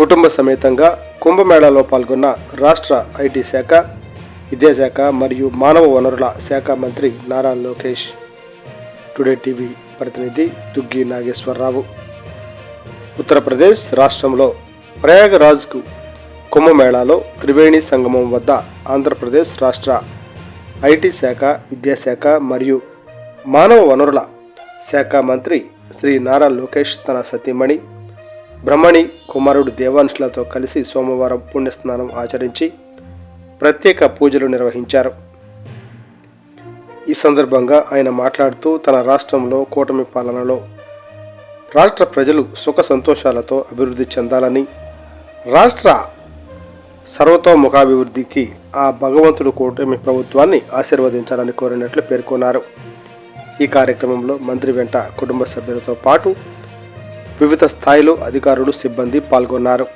కుటుంబ సమేతంగా కుంభమేళాలో పాల్గొన్న రాష్ట్ర ఐటీ శాఖ విద్యాశాఖ మరియు మానవ వనరుల శాఖ మంత్రి నారా లోకేష్. టుడే టీవీ ప్రతినిధి దుగ్గి నాగేశ్వరరావు. ఉత్తరప్రదేశ్ రాష్ట్రంలో ప్రయాగరాజ్కు కుంభమేళాలో త్రివేణి సంగమం వద్ద ఆంధ్రప్రదేశ్ రాష్ట్ర ఐటీ శాఖ విద్యాశాఖ మరియు మానవ వనరుల శాఖ మంత్రి శ్రీ నారా లోకేష్ తన సతీమణి బ్రహ్మణి కుమారుడు దేవాంశులతో కలిసి సోమవారం పుణ్యస్నానం ఆచరించి ప్రత్యేక పూజలు నిర్వహించారు. ఈ సందర్భంగా ఆయన మాట్లాడుతూ తన రాష్ట్రంలో కూటమి పాలనలో రాష్ట్ర ప్రజలు సుఖ సంతోషాలతో అభివృద్ధి చెందాలని రాష్ట్ర సర్వతోముఖాభివృద్ధికి ఆ భగవంతుడు కూటమి ప్రభుత్వాన్ని ఆశీర్వదించాలని కోరినట్లు పేర్కొన్నారు. ఈ కార్యక్రమంలో మంత్రి వెంట కుటుంబ సభ్యులతో పాటు వివిధ స్థాయిలో అధికారులు సిబ్బంది పాల్గొన్నారు.